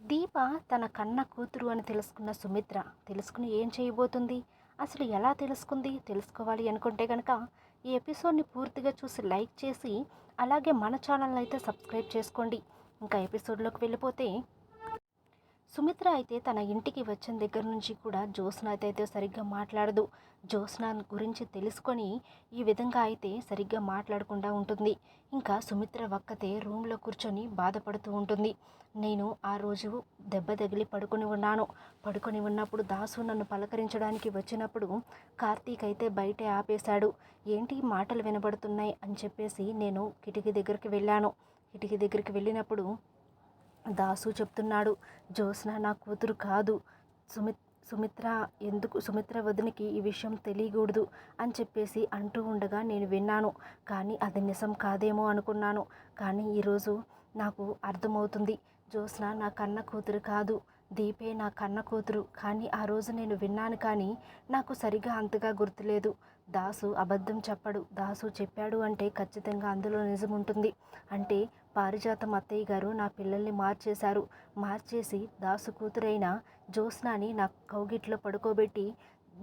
దీప తన కన్న కూతురు అని తెలుసుకున్న సుమిత్ర తెలుసుకుని ఏం చేయబోతుంది? అసలు ఎలా తెలుసుకుంది? తెలుసుకోవాలి అనుకుంటే కనుక ఈ ఎపిసోడ్ని పూర్తిగా చూసి లైక్ చేసి అలాగే మన ఛానల్ని అయితే సబ్స్క్రైబ్ చేసుకోండి. ఇంకా ఎపిసోడ్లోకి వెళ్ళిపోతే సుమిత్ర అయితే తన ఇంటికి వచ్చిన దగ్గర నుంచి కూడా జ్యోత్స్న అయితే సరిగ్గా మాట్లాడదు. జ్యోత్స్న గురించి తెలుసుకొని ఈ విధంగా అయితే సరిగ్గా మాట్లాడకుండా ఉంటుంది. ఇంకా సుమిత్ర ఒక్కతే రూమ్లో కూర్చొని బాధపడుతూ ఉంటుంది. నేను ఆ రోజు దెబ్బ తగిలి పడుకొని ఉన్నాను. పడుకొని ఉన్నప్పుడు దాసు నన్ను పలకరించడానికి వచ్చినప్పుడు కార్తీక్ అయితే బయటే ఆపేశాడు. ఏంటి మాటలు వినబడుతున్నాయి? అని చెప్పేసి నేను కిటికీ దగ్గరికి వెళ్ళాను. కిటికీ దగ్గరికి వెళ్ళినప్పుడు దాసు చెప్తున్నాడు జ్యోత్స్న నా కూతురు కాదు. సుమిత్ సుమిత్ర ఎందుకు సుమిత్ర వదినికి ఈ విషయం తెలియకూడదు అని చెప్పేసి అంటూ ఉండగా నేను విన్నాను. కానీ అది నిజం కాదేమో అనుకున్నాను. కానీ ఈరోజు నాకు అర్థమవుతుంది. జ్యోత్స్న నా కన్న కూతురు కాదు. దీపే నా కన్న కూతురు. కానీ ఆ రోజు నేను విన్నాను కానీ నాకు సరిగా అంతగా గుర్తులేదు. దాసు అబద్ధం చెప్పడు. దాసు చెప్పాడు అంటే ఖచ్చితంగా అందులో నిజం ఉంటుంది. అంటే పారిజాతం అత్తయ్య గారు నా పిల్లల్ని మార్చేశారు. మార్చేసి దాసు కూతురైన జ్యోత్స్నాని నా కౌగిట్లో పడుకోబెట్టి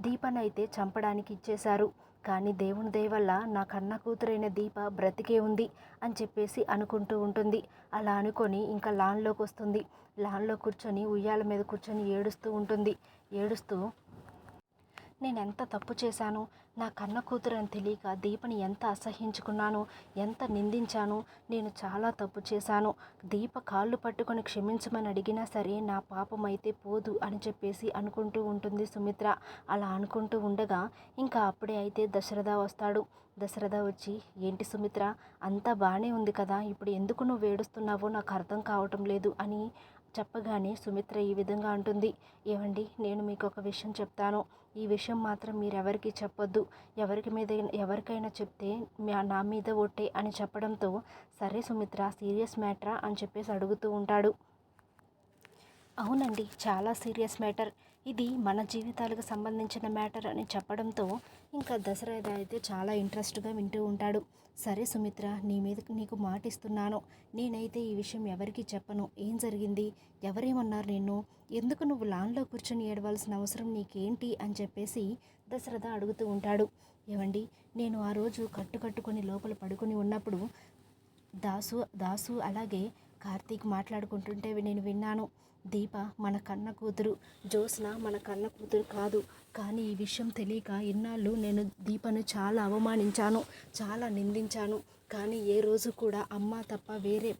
దీపనైతే చంపడానికి ఇచ్చేశారు. కానీ దేవుని దయ వల్ల నా కన్న కూతురైన దీప బ్రతికే ఉంది అని చెప్పేసి అనుకుంటూ ఉంటుంది. అలా అనుకొని ఇంకా లాన్లోకి వస్తుంది. లాన్లో కూర్చొని ఉయ్యాల మీద కూర్చొని ఏడుస్తూ ఉంటుంది. ఏడుస్తూ నేను ఎంత తప్పు చేశాను? నా కన్న కూతురు అని తెలియక దీపని ఎంత అసహించుకున్నాను ఎంత నిందించాను నేను చాలా తప్పు చేశాను. దీప కాళ్ళు పట్టుకొని క్షమించమని అడిగినా సరే నా పాపం అయితే పోదు అని చెప్పేసి అనుకుంటూ ఉంటుంది సుమిత్ర. అలా అనుకుంటూ ఉండగా ఇంకా అప్పుడే అయితే దశరథ వస్తాడు. దశరథ వచ్చి ఏంటి సుమిత్ర? అంతా బాగానే ఉంది కదా. ఇప్పుడు ఎందుకు నువ్వు ఏడుస్తున్నావో నాకు అర్థం కావటం లేదు అని చెప్పగానే సుమిత్ర ఈ విధంగా అంటుంది. ఏమండి నేను మీకు ఒక విషయం చెప్తాను. ఈ విషయం మాత్రం మీరు ఎవరికి చెప్పొద్దు. ఎవరికి మీద ఎవరికైనా చెప్తే నా మీద ఒట్టే అని చెప్పడంతో సరే సుమిత్ర సీరియస్ మ్యాటరా అని చెప్పేసి అడుగుతూ ఉంటాడు. అవునండి చాలా సీరియస్ మ్యాటర్. ఇది మన జీవితాలకు సంబంధించిన మ్యాటర్ అని చెప్పడంతో ఇంకా దసరా అయితే చాలా ఇంట్రెస్ట్గా వింటూ ఉంటాడు. సరే సుమిత్ర నీ మీద నీకు మాట ఇస్తున్నాను నేనైతే ఈ విషయం ఎవరికి చెప్పను. ఏం జరిగింది? ఎవరేమన్నారు నిన్ను? ఎందుకు నువ్వు లాన్లో కూర్చొని ఏడవలసిన అవసరం నీకేంటి? అని చెప్పేసి దశరథ అడుగుతూ ఉంటాడు. ఏమండి నేను ఆ రోజు కట్టుకట్టుకొని లోపల పడుకొని ఉన్నప్పుడు దాసు దాసు అలాగే కార్తీక్ మాట్లాడుకుంటుంటే నేను విన్నాను. దీప మన కన్న కూతురు జ్యోత్స్న మన కన్న కూతురు కాదు. కానీ ఈ విషయం తెలియక ఇన్నాళ్ళు నేను దీపను చాలా అవమానించాను చాలా నిందించాను. కానీ ఏ రోజు కూడా అమ్మ తప్ప వేరే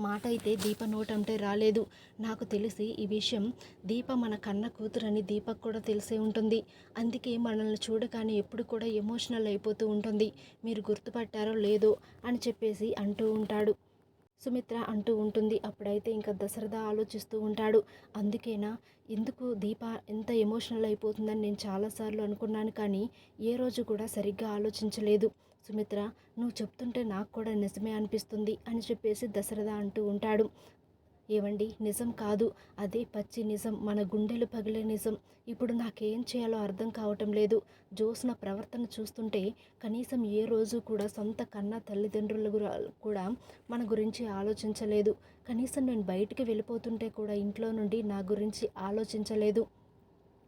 మాట అయితే దీప నోటంటే రాలేదు. నాకు తెలిసి ఈ విషయం దీప మన కన్న కూతురని దీపకు కూడా తెలిసే ఉంటుంది. అందుకే మనల్ని చూడగానే ఎప్పుడు కూడా ఎమోషనల్ అయిపోతూ ఉంటుంది. మీరు గుర్తుపట్టారో లేదో అని చెప్పేసి అంటూ ఉంటాడు. సుమిత్ర అంటూ ఉంటుంది. అప్పుడైతే ఇంకా దశరథ ఆలోచిస్తూ ఉంటాడు. అందుకేనా? ఎందుకు దీప ఎంత ఎమోషనల్ అయిపోతుందని నేను చాలాసార్లు అనుకున్నాను కానీ ఏ రోజు కూడా సరిగ్గా ఆలోచించలేదు. సుమిత్ర నువ్వు చెప్తుంటే నాకు కూడా నిజమే అనిపిస్తుంది అని చెప్పేసి దశరథ అంటూ ఉంటాడు. ఏవండి నిజం కాదు. అదే పచ్చి నిజం. మన గుండెలు పగిలే నిజం. ఇప్పుడు నాకేం చేయాలో అర్థం కావటం లేదు. జోస్న ప్రవర్తన చూస్తుంటే కనీసం ఏ రోజు కూడా సొంత కన్న తల్లిదండ్రుల కూడా మన గురించి ఆలోచించలేదు. కనీసం నేను బయటికి వెళ్ళిపోతుంటే కూడా ఇంట్లో నుండి నా గురించి ఆలోచించలేదు.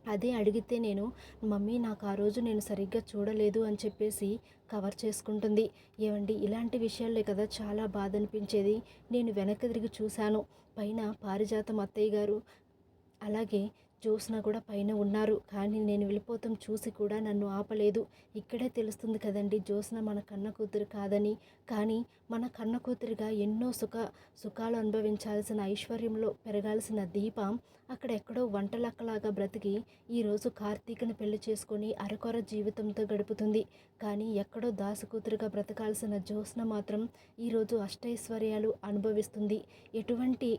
అదే అడిగితే నేను మమ్మీ నాకు ఆ రోజు నేను సరిగ్గా చూడలేదు అని చెప్పేసి కవర్ చేసుకుంటుంది. ఏమండి ఇలాంటి విషయాలే కదా చాలా బాధ అనిపించేది నేను వెనక్కి తిరిగి చూశాను. పైన పారిజాతం అత్తయ్య గారు. అలాగే చూసినా కూడా పైన ఉన్నారు. కానీ నేను వెళ్ళిపోతాం చూసి కూడా నన్ను ఆపలేదు. ఇక్కడే తెలుస్తుంది కదండి జ్యోత్స్న మన కన్న కూతురు కాదని. కానీ మన కన్న కూతురుగా ఎన్నో సుఖ సుఖాలు అనుభవించాల్సిన ఐశ్వర్యంలో పెరగాల్సిన దీపం అక్కడెక్కడో వంటలక్కలాగా బ్రతికి ఈరోజు కార్తీక్ని పెళ్ళి చేసుకొని అరకొర జీవితంతో గడుపుతుంది. కానీ ఎక్కడో దాసు కూతురుగా బ్రతకాల్సిన జ్యోత్స్న మాత్రం ఈరోజు అష్టైశ్వర్యాలు అనుభవిస్తుంది. ఎటువంటి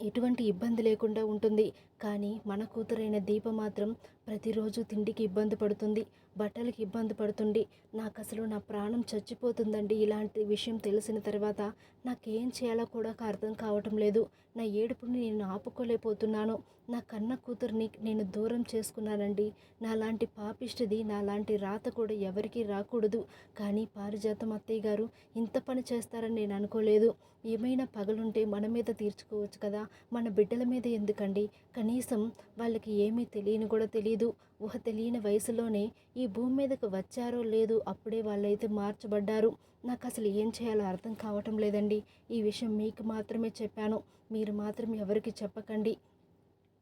ఎటువంటి ఇబ్బంది లేకుండా ఉంటుంది. కానీ మన కూతురైన దీప మాత్రం ప్రతిరోజు తిండికి ఇబ్బంది పడుతుంది బట్టలకి ఇబ్బంది పడుతుంది. నాకు అసలు నా ప్రాణం చచ్చిపోతుందండి ఇలాంటి విషయం తెలిసిన తర్వాత నాకేం చేయాలో కూడా అర్థం కావటం లేదు. నా ఏడుపుని నేను ఆపుకోలేకపోతున్నాను. నా కన్న కూతుర్ని నేను దూరం చేసుకున్నానండి. నాలాంటి పాపిష్టిది నాలాంటి రాత కూడా ఎవరికీ రాకూడదు. కానీ పారిజాతం అత్తయ్య గారు ఇంత పని చేస్తారని నేను అనుకోలేదు. ఏమైనా పగలుంటే మన మీద తీర్చుకోవచ్చు కదా మన బిడ్డల మీద ఎందుకండి? కానీ కనీసం వాళ్ళకి ఏమీ తెలియని కూడా తెలియదు ఊహ తెలియని వయసులోనే ఈ భూమి మీదకు వచ్చారో లేదు అప్పుడే వాళ్ళైతే మార్చబడ్డారు. నాకు అసలు ఏం చేయాలో అర్థం కావటం లేదండి. ఈ విషయం మీకు మాత్రమే చెప్పాను. మీరు మాత్రం ఎవరికి చెప్పకండి.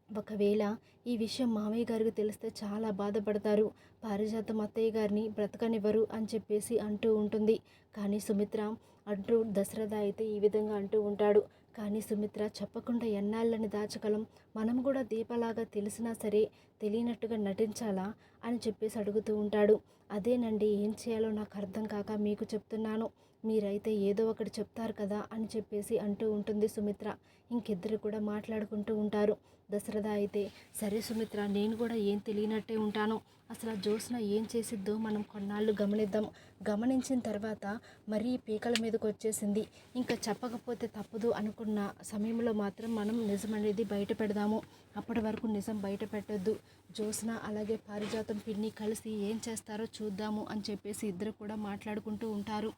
ఒకవేళ ఈ విషయం మామయ్య గారికి తెలిస్తే చాలా బాధపడతారు. పారిజాతం అత్తయ్య గారిని బ్రతకనివ్వరు అని చెప్పేసి అంటూ ఉంటుంది. కానీ సుమిత్ర అంటూ దశరథ అయితే ఈ విధంగా అంటూ ఉంటాడు. కానీ సుమిత్ర చెప్పకుండా ఎన్నాళ్ళని దాచగలం? మనం కూడా దీపలాగా తెలిసినా సరే తెలియనట్టుగా నటించాలా? అని చెప్పేసి అడుగుతూ ఉంటాడు. అదేనండి ఏం చేయాలో నాకు అర్థం కాక మీకు చెప్తున్నాను. మీరైతే ఏదో ఒకటి చెప్తారు కదా అని చెప్పేసి అంటూ ఉంటుంది సుమిత్ర. ఇంకిద్దరు కూడా మాట్లాడుకుంటూ ఉంటారు. దశరథ అయితే సరే సుమిత్ర నేను కూడా ఏం తెలియనట్టే ఉంటాను. అసలు ఆ జ్యోత్స్న ఏం చేసిద్దో మనం కొన్నాళ్ళు గమనిద్దాం. గమనించిన తర్వాత మరీ పీకల మీదకి వచ్చేసింది. ఇంకా చెప్పకపోతే తప్పదు అనుకున్న సమయంలో మాత్రం మనం నిజం అనేది బయట పెడదాము. అప్పటి వరకు నిజం బయట పెట్టొద్దు. జ్యోత్స్న అలాగే పారిజాతం పిన్ని కలిసి ఏం చేస్తారో చూద్దాము అని చెప్పేసి ఇద్దరు కూడా మాట్లాడుకుంటూ ఉంటారు.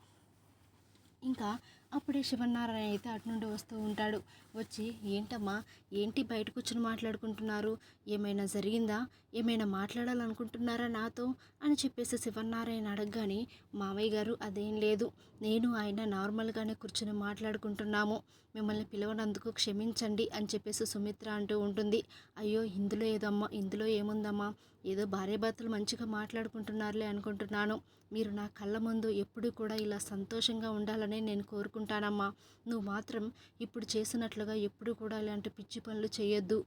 ఇంకా అప్పుడే శివనారాయణ అయితే అటు నుండి వస్తూ ఉంటాడు. వచ్చి ఏంటమ్మా ఏంటి బయట కూర్చొని మాట్లాడుకుంటున్నారు? ఏమైనా జరిగిందా? ఏమైనా మాట్లాడాలనుకుంటున్నారా నాతో? అని చెప్పేసి శివనారాయణ అడగగానే మావయ్య గారు అదేం లేదు. నేను ఆయన నార్మల్గానే కూర్చొని మాట్లాడుకుంటున్నాము. మిమ్మల్ని పిలవనందుకు క్షమించండి అని చెప్పేసి సుమిత్ర అంటూ ఉంటుంది. అయ్యో ఇందులో ఏదమ్మా ఇందులో ఏముందమ్మా? ఏదో భార్యాభర్తలు మంచిగా మాట్లాడుకుంటున్నారులే అనుకుంటున్నాను. మీరు నా కళ్ళ ముందు ఎప్పుడు కూడా ఇలా సంతోషంగా ఉండాలని నేను కోరుకుంటున్నాను. కోరుకుంటానమ్మా నువ్వు మాత్రం ఇప్పుడు చేసినట్లుగా ఎప్పుడు కూడా ఇలాంటి పిచ్చి పనులు చేయొద్దు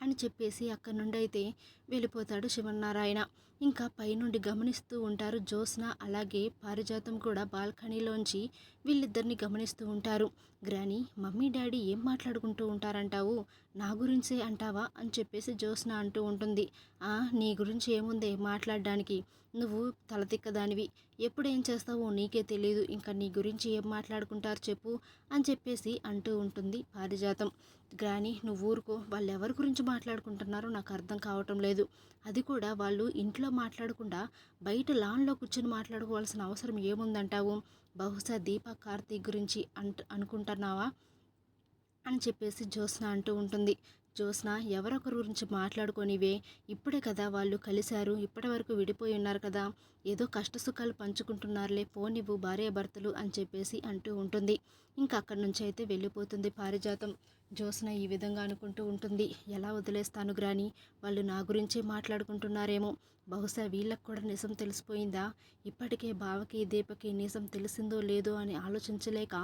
అని చెప్పేసి అక్కడి నుండి అయితే వెళ్ళిపోతాడు శివనారాయణ ఇంకా పైనుండి గమనిస్తూ ఉంటారు జ్యోత్స్న. అలాగే పారిజాతం కూడా బాల్కనీలోంచి వీళ్ళిద్దరిని గమనిస్తూ ఉంటారు. గ్రాని మమ్మీ డాడీ ఏం మాట్లాడుకుంటూ ఉంటారంటావు? నా గురించే అంటావా? అని చెప్పేసి జ్యోత్స్న అంటూ ఉంటుంది. ఆ నీ గురించి ఏముంది మాట్లాడడానికి? నువ్వు తలతిక్కదానివి ఎప్పుడు ఏం చేస్తావో నీకే తెలియదు ఇంకా నీ గురించి ఏం మాట్లాడుకుంటారు చెప్పు అని చెప్పేసి అంటూ ఉంటుంది పారిజాతం. గ్రాని నువ్వు ఊరుకో. వాళ్ళు ఎవరి గురించి మాట్లాడుకుంటున్నారో నాకు అర్థం కావటం లేదు. అది కూడా వాళ్ళు ఇంట్లో మాట్లాడకుండా బయట లాన్లో కూర్చొని మాట్లాడుకోవాల్సిన అవసరం ఏముందంటావు? బహుశా దీప కార్తీక్ గురించి అంట అనుకుంటున్నావా? అని చెప్పేసి జ్యోత్స్న అంటూ ఉంటుంది. జ్యోత్స్న ఎవరొకరి గురించి మాట్లాడుకోనివే ఇప్పుడే కదా వాళ్ళు కలిశారు ఇప్పటి వరకు విడిపోయి ఉన్నారు కదా ఏదో కష్టసుఖాలు పంచుకుంటున్నారులే పోనివ్వు భార్యాభర్తలు అని చెప్పేసి అంటూ ఉంటుంది. ఇంకా అక్కడి నుంచి అయితే వెళ్ళిపోతుంది పారిజాతం. జ్యోత్స్న ఈ విధంగా అనుకుంటూ ఉంటుంది. ఎలా వదిలేస్తాను గ్రాని? వాళ్ళు నా గురించే మాట్లాడుకుంటున్నారేమో. బహుశా వీళ్ళకు కూడా నిజం తెలిసిపోయిందా? ఇప్పటికే బావకి దీపకి నిజం తెలిసిందో లేదో అని ఆలోచించలేక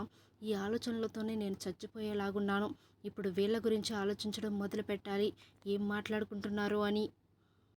ఈ ఆలోచనలతోనే నేను చచ్చిపోయేలాగున్నాను. ఇప్పుడు వీళ్ళ గురించి ఆలోచించడం మొదలు పెట్టాలి ఏం మాట్లాడుకుంటున్నారు అని